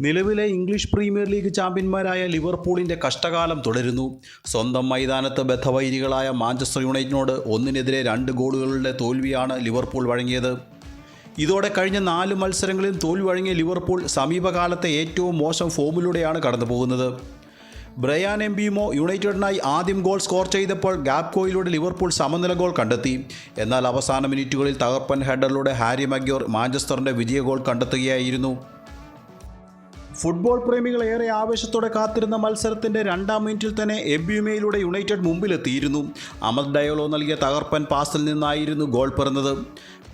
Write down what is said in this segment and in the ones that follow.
നിലവിലെ English premier league ചാമ്പ്യന്മാരായ ലിവർപൂളിന്റെ കഷ്ടകാലം തുടരുന്നു. സ്വന്തം മൈതാനത്ത് ബദ്ധവൈരികളായ മാഞ്ചസ്റ്റർ യുണൈറ്റിനോട് ഒന്നിനെതിരെ രണ്ട് ഗോളുകളുടെ തോൽവിയാണ് ലിവർപൂൾ വഴങ്ങിയത്. ഇതോടെ കഴിഞ്ഞ നാല് മത്സരങ്ങളിൽ തോൽവി വഴങ്ങിയ ലിവർപൂൾ സമീപകാലത്തെ ഏറ്റവും മോശം ഫോമിലൂടെയാണ് കടന്നുപോകുന്നത്. ബ്രയാൻ എംബിയുമോ യുണൈറ്റഡിനായി ആദ്യം ഗോൾ സ്കോർ ചെയ്തപ്പോൾ ഗാപ്കോയിലൂടെ ലിവർപൂൾ സമനില ഗോൾ കണ്ടെത്തി. എന്നാൽ അവസാന മിനിറ്റുകളിൽ തകർപ്പൻ ഹെഡറിലൂടെ ഹാരി മഗ്യോർ മാഞ്ചസ്റ്ററിന്റെ വിജയ ഗോൾ കണ്ടെത്തുകയായിരുന്നു. ഫുട്ബോൾ പ്രേമികൾ ഏറെ ആവേശത്തോടെ കാത്തിരുന്ന മത്സരത്തിന്റെ രണ്ടാം മിനിറ്റിൽ തന്നെ എബ്യുമയിലൂടെ യുണൈറ്റഡ് മുമ്പിലെത്തിയിരുന്നു. അമദ് ഡയോളോ നൽകിയ തകർപ്പൻ പാസിൽ നിന്നായിരുന്നു ഗോൾ പിറന്നത്.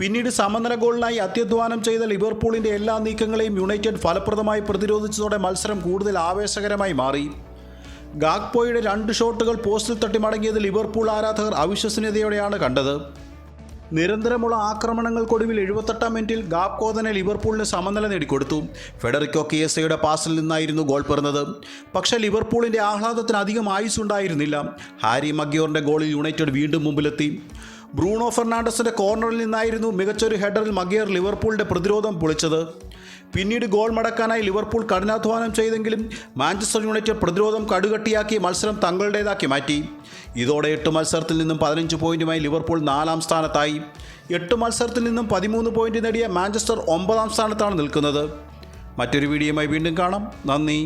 പിന്നീട് സമനില ഗോളിനായി അത്യധ്വാനം ചെയ്ത ലിവർപൂളിന്റെ എല്ലാ നീക്കങ്ങളെയും യുണൈറ്റഡ് ഫലപ്രദമായി പ്രതിരോധിച്ചതോടെ മത്സരം കൂടുതൽ ആവേശകരമായി മാറി. ഗാഗ്പോയുടെ രണ്ട് ഷോട്ടുകൾ പോസ്റ്റിൽ തട്ടി മടങ്ങിയത് ലിവർപൂൾ ആരാധകർ അവിശ്വസനീയതയോടെയാണ് കണ്ടത്. നിരന്തരമുള്ള ആക്രമണങ്ങൾക്കൊടുവിൽ എഴുപത്തെട്ടാം മിനിറ്റിൽ ഗാപ്കോ തന്നെ ലിവർപൂളിന് സമനില നേടിക്കൊടുത്തു. ഫെഡറിക്കോ കിയസയുടെ പാസിൽ നിന്നായിരുന്നു ഗോൾ പിറന്നത്. പക്ഷേ ലിവർപൂളിന്റെ ആഹ്ലാദത്തിന് അധികം ആയുസ് ഉണ്ടായിരുന്നില്ല ഹാരി മഗ്യോറിന്റെ ഗോളിൽ യുണൈറ്റഡ് വീണ്ടും മുമ്പിലെത്തി. ബ്രൂണോ ഫെർണാണ്ടസിന്റെ കോർണറിൽ നിന്നായിരുന്നു മികച്ചൊരു ഹെഡറിൽ മഗിയർ ലിവർപൂളിന്റെ പ്രതിരോധം പൊളിച്ചത്. പിന്നീട് ഗോൾ മടക്കാനായി ലിവർപൂൾ കഠിനാധ്വാനം ചെയ്തെങ്കിലും മാഞ്ചസ്റ്റർ യുണൈറ്റഡ് പ്രതിരോധം കടുകട്ടിയാക്കി മത്സരം തങ്ങളുടേതാക്കി മാറ്റി. ഇതോടെ എട്ട് മത്സരത്തിൽ നിന്നും പതിനഞ്ച് പോയിന്റുമായി ലിവർപൂൾ നാലാം സ്ഥാനത്തായി. എട്ട് മത്സരത്തിൽ നിന്നും പതിമൂന്ന് പോയിന്റ് നേടിയ മാഞ്ചസ്റ്റർ ഒമ്പതാം സ്ഥാനത്താണ് നിൽക്കുന്നത്. മറ്റൊരു വീഡിയോയുമായി വീണ്ടും കാണാം. നന്ദി.